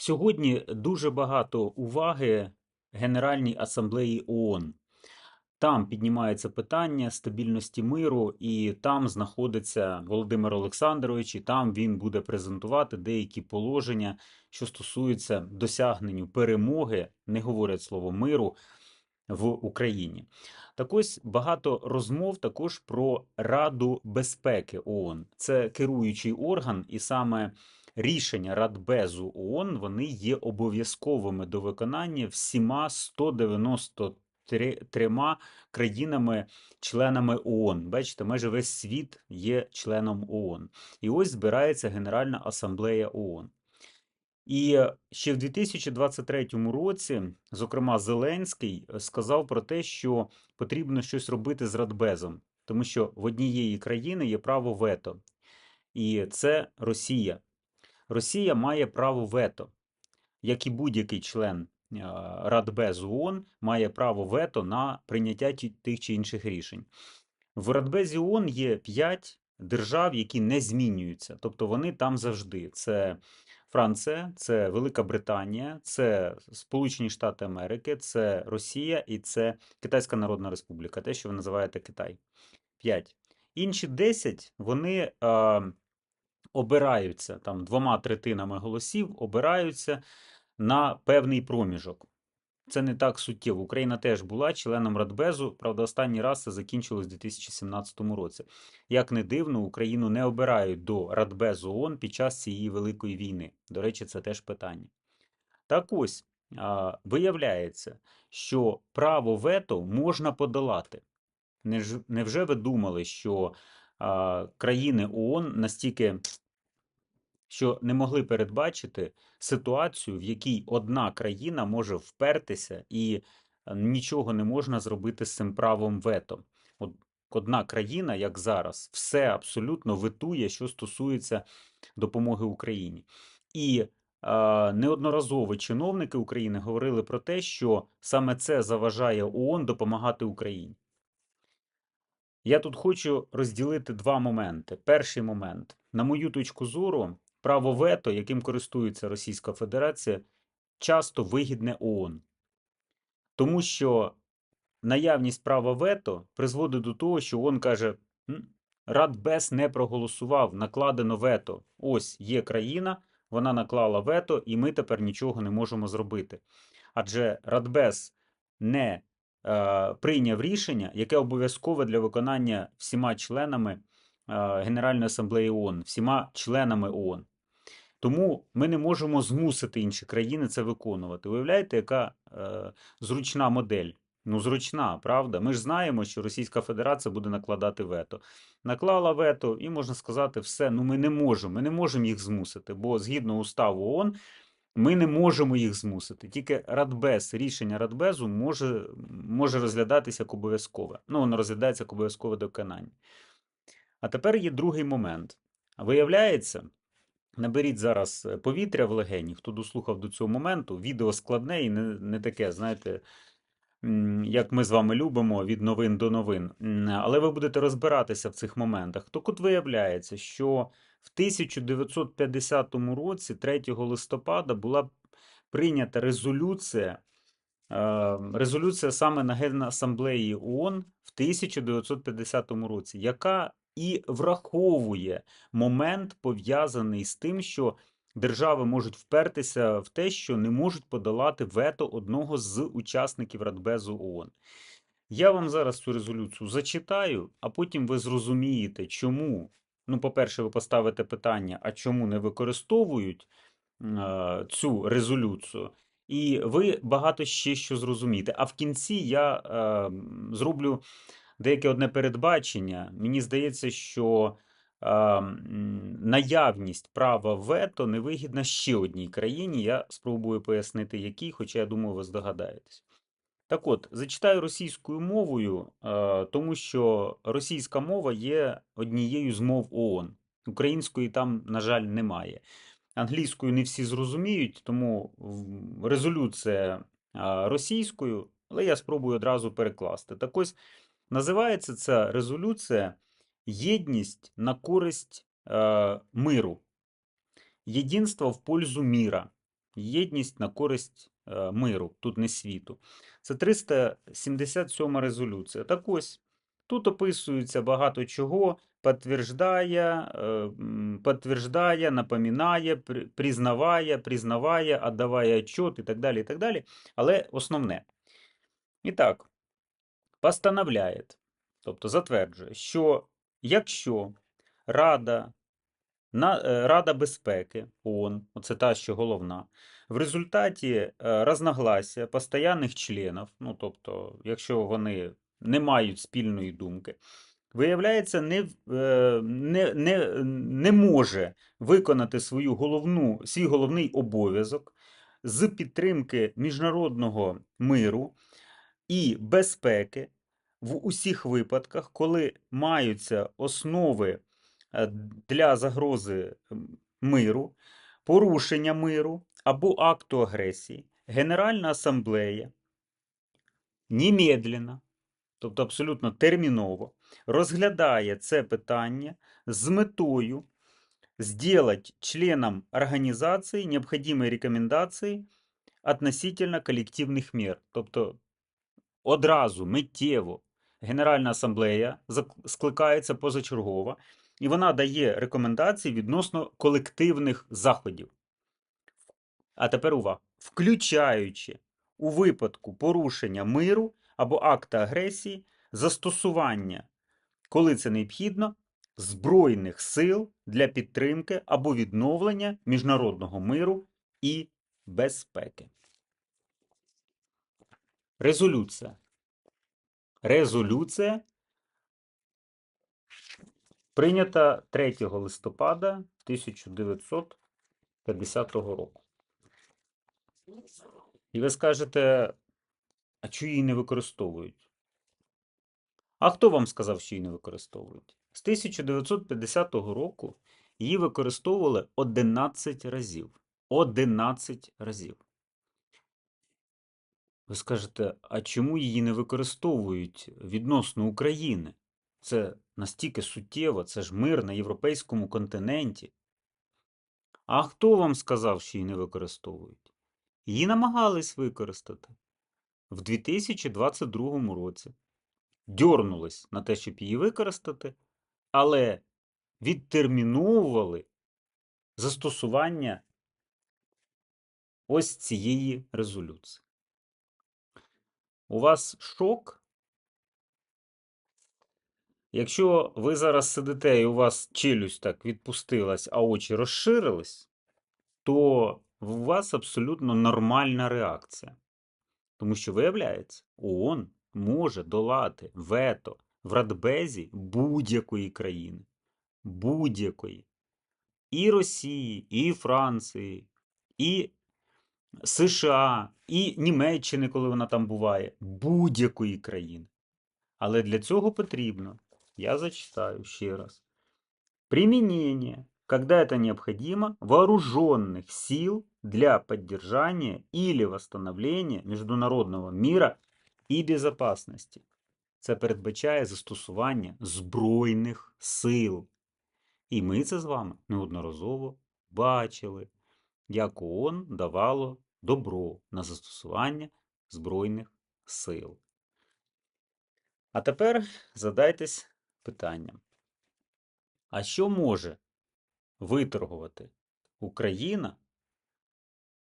Сьогодні дуже багато уваги Генеральній асамблеї ООН. Там піднімається питання стабільності миру, і там знаходиться Володимир Олександрович, і там він буде презентувати деякі положення, що стосуються досягненню перемоги, не говорять слово миру в Україні. Так ось багато розмов також про Раду безпеки ООН. Це керуючий орган, і саме рішення Радбезу ООН вони є обов'язковими до виконання всіма 193 країнами-членами ООН. Бачите, майже весь світ є членом ООН. І ось збирається Генеральна асамблея ООН. І ще в 2023 році, зокрема, Зеленський сказав про те, що потрібно щось робити з Радбезом, тому що в однієї країни є право вето, і це Росія. Росія має право вето, як і будь-який член е, Радбезу ООН має право вето на прийняття тих чи інших рішень. В Радбезі ООН є 5 держав, які не змінюються, тобто вони там завжди. Це Франція, це Велика Британія, це Сполучені Штати Америки, це Росія і це Китайська Народна Республіка, те, що ви називаєте Китай. 5. Інші 10 вони е, обираються там двома третинами голосів, обираються на певний проміжок. Це не так суттєво. Україна теж була членом Радбезу. Правда, останній раз це закінчилось у 2017 році. Як не дивно, Україну не обирають до Радбезу ООН під час цієї великої війни. До речі, це теж питання. Так ось виявляється, що право вето можна подолати. Невже ви думали, що країни ООН настільки що не могли передбачити ситуацію, в якій одна країна може впертися і е, нічого не можна зробити з цим правом вето. От одна країна, як зараз, все абсолютно ветує, що стосується допомоги Україні. І е, неодноразово чиновники України говорили про те, що саме це заважає ООН допомагати Україні. Я тут хочу розділити два моменти. Перший момент, на мою точку зору, право вето, яким користується Російська Федерація, часто вигідне ООН. Тому що наявність права вето призводить до того, що ООН каже: «М, Радбез не проголосував, накладено вето. Ось є країна, вона наклала вето, і ми тепер нічого не можемо зробити. Адже Радбез не е, прийняв рішення, яке обов'язкове для виконання всіма членами е, Генеральної асамблеї ООН, всіма членами ООН. Тому ми не можемо змусити інші країни це виконувати. Уявляєте, яка е, зручна модель? Ну, зручна, правда? Ми ж знаємо, що Російська Федерація буде накладати вето. Наклала вето, і можна сказати, все, ну ми не можемо, ми не можемо їх змусити, бо згідно уставу ООН, ми не можемо їх змусити. Тільки Радбез, рішення Радбезу може, може розглядатися як обов'язкове. Ну, воно розглядається як обов'язкове до виконання. А тепер є другий момент. Виявляється, наберіть зараз е, повітря в легені, хто дослухав до цього моменту, відео складне і не, не таке, знаєте, як ми з вами любимо, від новин до новин. Але ви будете розбиратися в цих моментах. Так от виявляється, що в 1950 році, 3 листопада, була прийнята резолюція, е, резолюція саме на Генасамблеї ООН в 1950 році, яка і враховує момент, пов'язаний з тим, що держави можуть впертися в те, що не можуть подолати вето одного з учасників Радбезу ООН. Я вам зараз цю резолюцію зачитаю, а потім ви зрозумієте, чому. Ну, по-перше, ви поставите питання, а чому не використовують е, цю резолюцію, і ви багато ще що зрозумієте. А в кінці я е, зроблю деяке одне передбачення. Мені здається, що е, наявність права вето невигідна ще одній країні. Я спробую пояснити, якій, хоча я думаю, ви здогадаєтесь. Так от, зачитаю російською мовою, е, тому що російська мова є однією з мов ООН. Української там, на жаль, немає. Англійською не всі зрозуміють, тому резолюція російською, але я спробую одразу перекласти. Так ось називається ця резолюція Єдність на користь е, миру. Єдинство в пользу мира. єдність на користь е, миру, тут не світу. Це 377 резолюція. Так ось, тут описується багато чого, підтверждає, е, м, підтверждає, напоминає, при- признаває, признаває, отдаває отчет і так далі, і так далі. Але основне. І так, постановляє, тобто затверджує, що якщо Рада, е, Рада безпеки ООН, оце та, що головна, в результаті е, розногласія постоянних членів, ну тобто, якщо вони не мають спільної думки, виявляється, не, е, не, не, не може виконати свою головну, свій головний обов'язок з підтримки міжнародного миру і безпеки в усіх випадках, коли маються основи е, для загрози миру, порушення миру або акту агресії, Генеральна асамблея немедленно, тобто абсолютно терміново, розглядає це питання з метою сделать членам організації необхідні рекомендації относительно колективних мер. Тобто одразу, миттєво, Генеральна асамблея скликається позачергово, і вона дає рекомендації відносно колективних заходів. А тепер увага. Включаючи у випадку порушення миру або акта агресії, застосування, коли це необхідно, збройних сил для підтримки або відновлення міжнародного миру і безпеки. Резолюція. Резолюція прийнята 3 листопада 1950 року. І ви скажете, а чому її не використовують? А хто вам сказав, що її не використовують? З 1950 року її використовували 11 разів. 11 разів. Ви скажете, а чому її не використовують відносно України? Це настільки суттєво, це ж мир на європейському континенті. А хто вам сказав, що її не використовують? Її намагались використати в 2022 році. Дьорнулись на те, щоб її використати, але відтерміновували застосування ось цієї резолюції. У вас шок? Якщо ви зараз сидите і у вас челюсть так відпустилась, а очі розширились, то у вас абсолютно нормальна реакція. Тому що, виявляється, ООН може долати вето в Радбезі будь-якої країни. Будь-якої. І Росії, і Франції, і США, і Німеччини, коли вона там буває, будь-якої країни. Але для цього потрібно, я зачитаю ще раз, применение, когда это необходимо, вооруженных сил для поддержания или восстановления международного мира і безопасности. Це передбачає застосування збройних сил. І ми це з вами неодноразово бачили, як ООН давало добро на застосування збройних сил. А тепер задайтесь питанням: а що може виторгувати Україна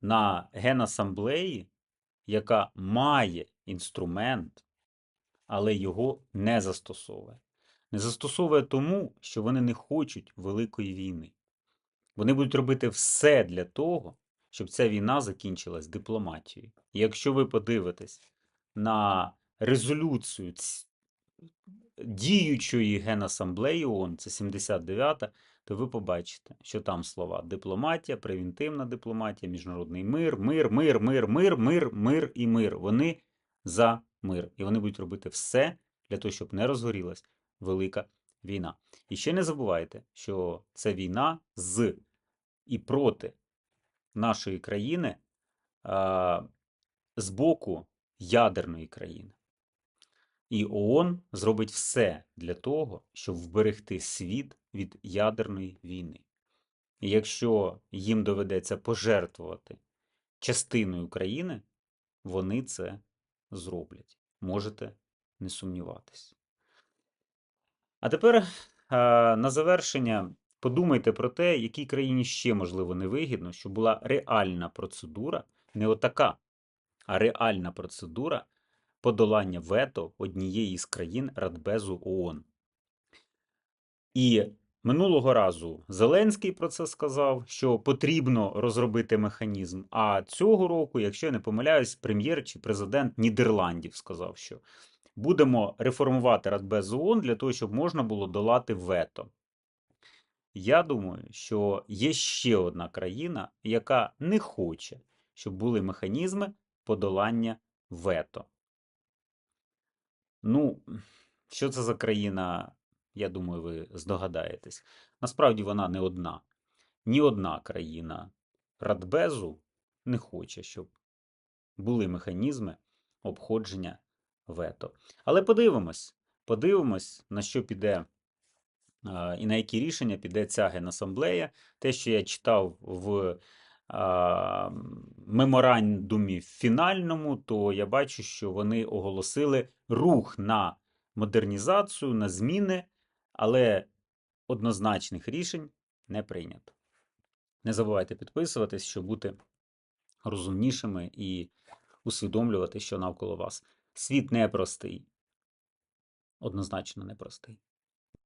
на Генасамблеї, яка має інструмент, але його не застосовує? Не застосовує тому, що вони не хочуть великої війни. Вони будуть робити все для того, щоб ця війна закінчилась дипломатією. І якщо ви подивитесь на резолюцію діючої Генасамблеї ООН, це 79-та, то ви побачите, що там слова дипломатія, превентивна дипломатія, міжнародний мир, мир, мир, мир, мир, мир, мир і мир. Вони за мир. І вони будуть робити все для того, щоб не розгорілась велика війна. І ще не забувайте, що це війна з і проти нашої країни з боку ядерної країни. І ООН зробить все для того, щоб вберегти світ від ядерної війни. І якщо їм доведеться пожертвувати частиною країни, вони це зроблять. Можете не сумніватись. А тепер на завершення подумайте про те, якій країні ще можливо невигідно, щоб була реальна процедура, не отака, а реальна процедура подолання вето однієї з країн Радбезу ООН. І минулого разу Зеленський про це сказав, що потрібно розробити механізм. А цього року, якщо я не помиляюсь, прем'єр чи президент Нідерландів сказав, що будемо реформувати Радбез ООН для того, щоб можна було долати вето. Я думаю, що є ще одна країна, яка не хоче, щоб були механізми подолання вето. Ну, що це за країна, я думаю, ви здогадаєтесь. Насправді вона не одна. Ні одна країна Радбезу не хоче, щоб були механізми обходження вето. Але подивимось, подивимось, на що піде і на які рішення піде ця генасамблея. Те, що я читав в меморандумі фінальному, то я бачу, що вони оголосили рух на модернізацію, на зміни, але однозначних рішень не прийнято. Не забувайте підписуватись, щоб бути розумнішими і усвідомлювати, що навколо вас. Світ непростий. Однозначно непростий.